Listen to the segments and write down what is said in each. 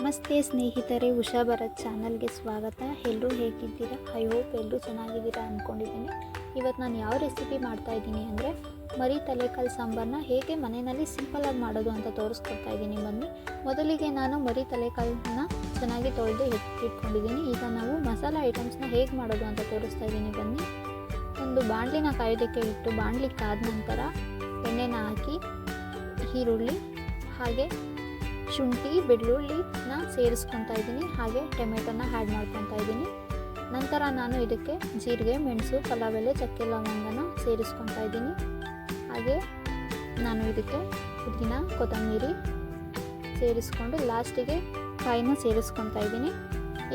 ನಮಸ್ತೆ ಸ್ನೇಹಿತರೆ, ಉಷಾ ಭರತ್ ಚಾನಲ್ಗೆ ಸ್ವಾಗತ. ಎಲ್ಲರೂ ಹೇಗಿದ್ದೀರಾ? ಐ ಹೋಪ್ ಎಲ್ಲರೂ ಚೆನ್ನಾಗಿದ್ದೀರಾ ಅಂದ್ಕೊಂಡಿದ್ದೀನಿ ಇವತ್ತು ನಾನು ಯಾವ ರೆಸಿಪಿ ಮಾಡ್ತಾ ಇದ್ದೀನಿ ಅಂದರೆ, ಮರಿ ತಲೆಕಾಲು ಸಾಂಬಾರನ್ನ ಹೇಗೆ ಮನೆಯಲ್ಲಿ ಸಿಂಪಲಾಗಿ ಮಾಡೋದು ಅಂತ ತೋರಿಸ್ಕೊಡ್ತಾ ಇದ್ದೀನಿ. ಬನ್ನಿ. ಮೊದಲಿಗೆ ನಾನು ಮರಿ ತಲೆಕಾಲನ್ನ ಚೆನ್ನಾಗಿ ತೊಳೆದು ಇಟ್ಕೊಂಡಿದ್ದೀನಿ. ಈಗ ನಾವು ಮಸಾಲ ಐಟಮ್ಸ್ನ ಹೇಗೆ ಮಾಡೋದು ಅಂತ ತೋರಿಸ್ತಾ ಇದ್ದೀನಿ. ಬನ್ನಿ. ಒಂದು ಬಾಣಲಿನ ಕಾಯೋದಕ್ಕೆ ಇಟ್ಟು ಬಾಣಲಿ ಕಾದ ನಂತರ ಎಣ್ಣೆನ ಹಾಕಿ, ಈರುಳ್ಳಿ, ಹಾಗೆ ಶುಂಠಿ ಬೆಳ್ಳುಳ್ಳಿನ ಸೇರಿಸ್ಕೊತಾ ಇದ್ದೀನಿ. ಹಾಗೆ ಟೊಮೆಟೊನ ಆ್ಯಡ್ ಮಾಡ್ಕೊತಾ ಇದ್ದೀನಿ. ನಂತರ ನಾನು ಇದಕ್ಕೆ ಜೀರಿಗೆ, ಮೆಣಸು ಪಲಾವ್ ಎಲೆ ಚಕ್ಕೆ ಲವಂಗನ ಸೇರಿಸ್ಕೊತಾ ಇದ್ದೀನಿ. ಹಾಗೆ ನಾನು ಇದಕ್ಕೆ ಪುದೀನ, ಕೊತ್ತಂಬರಿ ಸೇರಿಸ್ಕೊಂಡು ಲಾಸ್ಟಿಗೆ ಕಾಯಿನ ಸೇರಿಸ್ಕೊತಾ ಇದ್ದೀನಿ.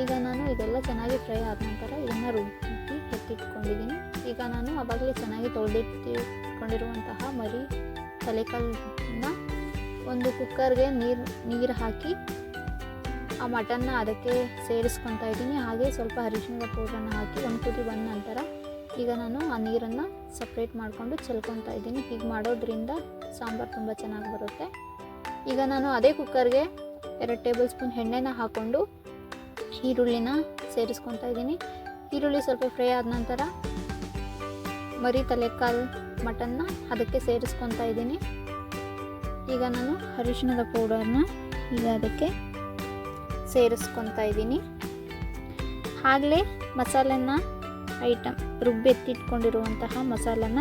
ಈಗ ನಾನು ಇದೆಲ್ಲ ಚೆನ್ನಾಗಿ ಫ್ರೈ ಆದ ನಂತರ ಇದನ್ನು ರುಬ್ಬಿ ಎತ್ತಿಟ್ಕೊಂಡಿದ್ದೀನಿ. ಈಗ ನಾನು ಅವಾಗಲೇ ಚೆನ್ನಾಗಿ ತೊಳೆದಿಟ್ಟಿಟ್ಕೊಂಡಿರುವಂತಹ ಮರಿ ತಲೆಕಾಲನ್ನ ಒಂದು ಕುಕ್ಕರ್ಗೆ ನೀರು ನೀರು ಹಾಕಿ, ಆ ಮಟನ್ನ ಅದಕ್ಕೆ ಸೇರಿಸ್ಕೊತಾ ಇದ್ದೀನಿ. ಹಾಗೆ ಸ್ವಲ್ಪ ಅರಿಶಿಣದ ಪೌಡ್ರನ್ನು ಹಾಕಿ ಒಂದು ಕುದಿ ಬಂದ ನಂತರ ಈಗ ನಾನು ಆ ನೀರನ್ನು ಸಪ್ರೇಟ್ ಮಾಡಿಕೊಂಡು ಚೆಲ್ಕೊತಾ ಇದ್ದೀನಿ. ಹೀಗೆ ಮಾಡೋದ್ರಿಂದ ಸಾಂಬಾರು ತುಂಬ ಚೆನ್ನಾಗಿ ಬರುತ್ತೆ. ಈಗ ನಾನು ಅದೇ ಕುಕ್ಕರ್ಗೆ ಎರಡು ಟೇಬಲ್ ಸ್ಪೂನ್ ಎಣ್ಣೆನ ಹಾಕ್ಕೊಂಡು ಈರುಳ್ಳಿನ ಸೇರಿಸ್ಕೊತಾ ಇದ್ದೀನಿ. ಈರುಳ್ಳಿ ಸ್ವಲ್ಪ ಫ್ರೈ ಆದ ನಂತರ ಮರಿ ತಲೆಕಾಲು ಮಟನ್ನ ಅದಕ್ಕೆ ಸೇರಿಸ್ಕೊತಾ ಇದ್ದೀನಿ. ಈಗ ನಾನು ಅರಿಶಿಣದ ಪೌಡರ್ನ ಈಗ ಅದಕ್ಕೆ ಸೇರಿಸ್ಕೊತಾ ಇದ್ದೀನಿ. ಆಗಲೇ ಮಸಾಲೆನ ಐಟಮ್ ರುಬ್ಬೆತ್ತಿಟ್ಕೊಂಡಿರುವಂತಹ ಮಸಾಲನ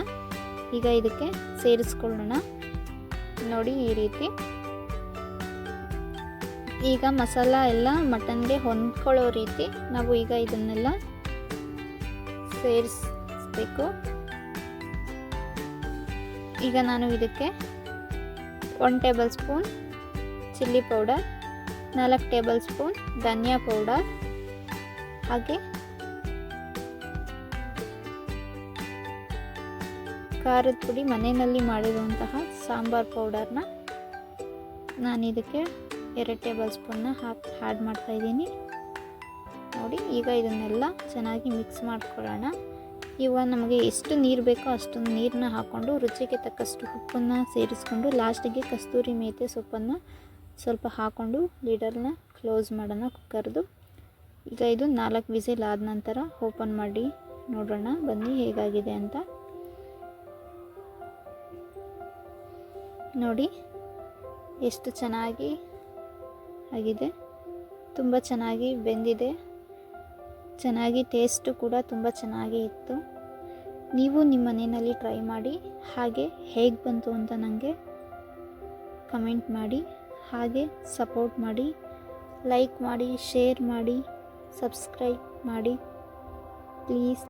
ಈಗ ಇದಕ್ಕೆ ಸೇರಿಸ್ಕೊಳ್ಳೋಣ. ನೋಡಿ ಈ ರೀತಿ. ಈಗ ಮಸಾಲ ಎಲ್ಲ ಮಟನ್ಗೆ ಹೊಂದ್ಕೊಳ್ಳೋ ರೀತಿ ನಾವು ಈಗ ಇದನ್ನೆಲ್ಲ ಸೇರಿಸ್ಬೇಕು. ಈಗ ನಾನು ಇದಕ್ಕೆ one tablespoon chilli powder, ನಾಲ್ಕು ಟೇಬಲ್ ಸ್ಪೂನ್ ಧನಿಯಾ ಪೌಡರ್, ಹಾಗೆ ಖಾರದ ಪುಡಿ ಮನೆಯಲ್ಲಿ ಮಾಡಿರುವಂತಹ ಸಾಂಬಾರ್ ಪೌಡರ್ನ ನಾನು ಇದಕ್ಕೆ ಎರಡು ಟೇಬಲ್ ಸ್ಪೂನ್ನ ಹಾಕಿ ಆ್ಯಡ್ ಮಾಡ್ತಾಯಿದ್ದೀನಿ ನೋಡಿ, ಈಗ ಇದನ್ನೆಲ್ಲ ಚೆನ್ನಾಗಿ ಮಿಕ್ಸ್ ಮಾಡ್ಕೊಳ್ಳೋಣ. ಇವಾಗ ನಮಗೆ ಎಷ್ಟು ನೀರು ಬೇಕೋ ಅಷ್ಟು ನೀರನ್ನ ಹಾಕ್ಕೊಂಡು ರುಚಿಗೆ ತಕ್ಕಷ್ಟು ಉಪ್ಪನ್ನು ಸೇರಿಸ್ಕೊಂಡು ಲಾಸ್ಟಿಗೆ ಕಸ್ತೂರಿ ಮೇತೆ ಸೊಪ್ಪನ್ನು ಸ್ವಲ್ಪ ಹಾಕ್ಕೊಂಡು ಲೀಡರ್ನ ಕ್ಲೋಸ್ ಮಾಡೋಣ ಕುಕ್ಕರ್ದು. ಈಗ ಇದು ನಾಲ್ಕು ವಿಸಿಲ್ ಆದ ನಂತರ ಓಪನ್ ಮಾಡಿ ನೋಡೋಣ ಬನ್ನಿ ಹೇಗಾಗಿದೆ ಅಂತ. ನೋಡಿ, ಎಷ್ಟು ಚೆನ್ನಾಗಿ ಆಗಿದೆ. ತುಂಬ ಚೆನ್ನಾಗಿ ಬೆಂದಿದೆ. ಚೆನ್ನಾಗಿ ಟೇಸ್ಟು ಕೂಡ ತುಂಬ ಚೆನ್ನಾಗಿ ಇತ್ತು. ನೀವು ನಿಮ್ಮ ಮನೆಯಲ್ಲಿ ಟ್ರೈ ಮಾಡಿ, ಹಾಗೆ ಹೇಗೆ ಬಂತು ಅಂತ ನನಗೆ ಕಮೆಂಟ್ ಮಾಡಿ, ಹಾಗೆ ಸಪೋರ್ಟ್ ಮಾಡಿ ಲೈಕ್ ಮಾಡಿ ಶೇರ್ ಮಾಡಿ ಸಬ್ಸ್ಕ್ರೈಬ್ ಮಾಡಿ ಪ್ಲೀಸ್